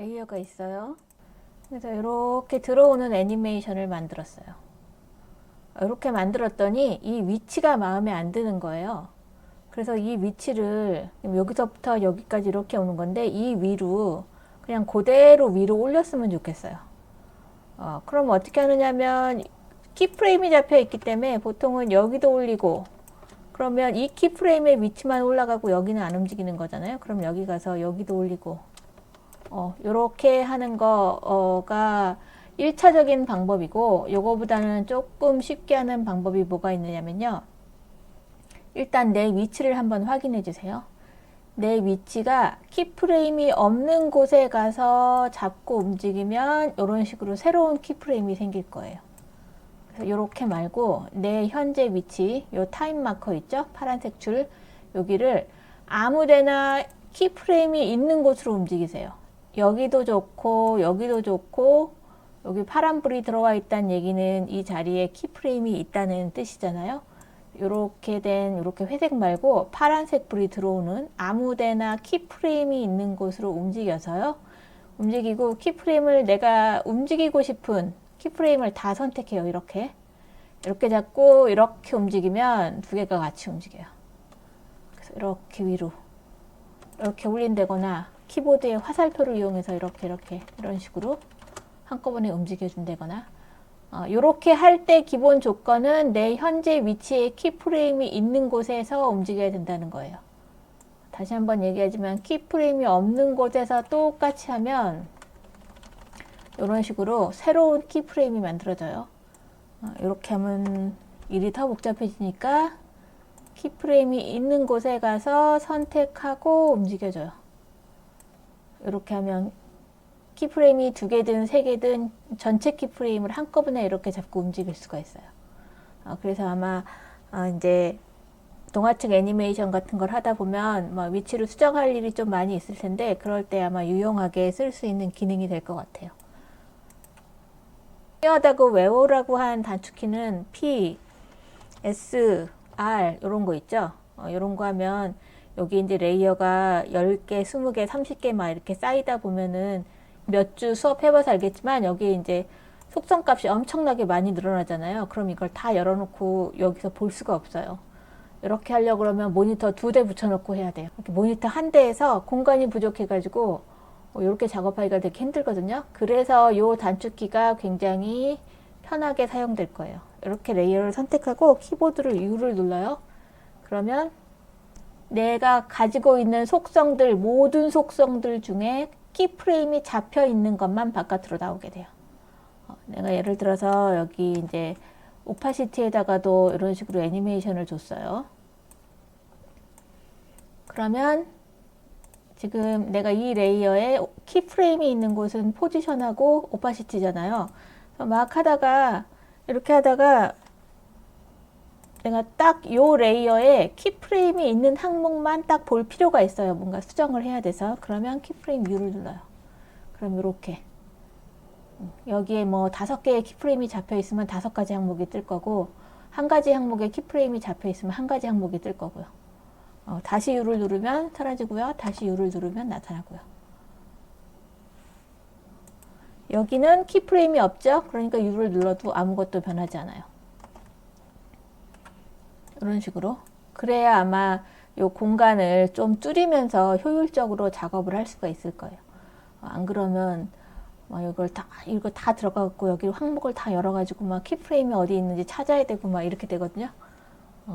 레이어가 있어요. 그래서 이렇게 들어오는 애니메이션을 만들었어요. 이렇게 만들었더니 이 위치가 마음에 안 드는 거예요. 그래서 이 위치를 여기서부터 여기까지 이렇게 오는 건데 이 위로 그냥 그대로 위로 올렸으면 좋겠어요. 어, 그럼 어떻게 하느냐면 키프레임이 잡혀 있기 때문에 보통은 여기도 올리고 그러면 이 키프레임의 위치만 올라가고 여기는 안 움직이는 거잖아요. 그럼 여기 가서 여기도 올리고 어, 요렇게 하는 거가 1차적인 방법이고 요거보다는 조금 쉽게 하는 방법이 뭐가 있느냐면요. 일단 내 위치를 한번 확인해 주세요. 내 위치가 키프레임이 없는 곳에 가서 잡고 움직이면 이런 식으로 새로운 키프레임이 생길 거예요. 이렇게 말고 내 현재 위치, 요 타임 마커 있죠? 파란색 줄 여기를 아무데나 키프레임이 있는 곳으로 움직이세요. 여기도 좋고 여기도 좋고 여기 파란불이 들어와 있다는 얘기는 이 자리에 키프레임이 있다는 뜻이잖아요. 이렇게 된 이렇게 회색 말고 파란색 불이 들어오는 아무데나 키프레임이 있는 곳으로 움직여서요. 움직이고 키프레임을 내가 움직이고 싶은 키프레임을 다 선택해요. 이렇게 이렇게 잡고 이렇게 움직이면 두 개가 같이 움직여요. 그래서 이렇게 위로 이렇게 올린다거나 키보드의 화살표를 이용해서 이렇게 이렇게 이런 식으로 한꺼번에 움직여 준다거나 어, 이렇게 할때 기본 조건은 내 현재 위치에 키프레임이 있는 곳에서 움직여야 된다는 거예요. 다시 한번 얘기하지만 키프레임이 없는 곳에서 똑같이 하면 이런 식으로 새로운 키프레임이 만들어져요. 어, 이렇게 하면 일이 더 복잡해지니까 키프레임이 있는 곳에 가서 선택하고 움직여줘요. 이렇게 하면 키프레임이 두 개든 세 개든 전체 키프레임을 한꺼번에 이렇게 잡고 움직일 수가 있어요. 어, 그래서 아마 어, 이제 동화책 애니메이션 같은 걸 하다 보면 뭐 위치를 수정할 일이 좀 많이 있을 텐데 그럴 때 아마 유용하게 쓸 수 있는 기능이 될 것 같아요. 중요하다고 외우라고 한 단축키는 P, S, R 이런 거 있죠. 어, 이런 거 하면 여기 이제 레이어가 10개, 20개, 30개 막 이렇게 쌓이다 보면은 몇 주 수업해봐서 알겠지만 여기 이제 속성 값이 엄청나게 많이 늘어나잖아요. 그럼 이걸 다 열어놓고 여기서 볼 수가 없어요. 이렇게 하려고 그러면 모니터 두 대 붙여놓고 해야 돼요. 모니터 한 대에서 공간이 부족해가지고 이렇게 작업하기가 되게 힘들거든요. 그래서 이 단축키가 굉장히 편하게 사용될 거예요. 이렇게 레이어를 선택하고 키보드를 U를 눌러요. 그러면 내가 가지고 있는 속성들, 모든 속성들 중에 키프레임이 잡혀 있는 것만 바깥으로 나오게 돼요. 어, 내가 예를 들어서 여기 이제 오파시티에다가도 이런 식으로 애니메이션을 줬어요. 그러면 지금 내가 이 레이어에 키프레임이 있는 곳은 포지션하고 오파시티잖아요. 막 하다가 이렇게 하다가 내가 딱 요 레이어에 키프레임이 있는 항목만 딱 볼 필요가 있어요. 뭔가 수정을 해야 돼서. 그러면 키프레임 U를 눌러요. 그럼 이렇게. 여기에 뭐 다섯 개의 키프레임이 잡혀 있으면 다섯 가지 항목이 뜰 거고, 한 가지 항목에 키프레임이 잡혀 있으면 한 가지 항목이 뜰 거고요. 어, 다시 U를 누르면 사라지고요. 다시 U를 누르면 나타나고요. 여기는 키프레임이 없죠? 그러니까 U를 눌러도 아무것도 변하지 않아요. 이런 식으로 그래야 아마 요 공간을 좀 줄이면서 효율적으로 작업을 할 수가 있을 거예요. 어, 안 그러면 막 이걸 다 이거 다 들어가고 여기 항목을 다 열어가지고 막 키프레임이 어디 있는지 찾아야 되고 막 이렇게 되거든요.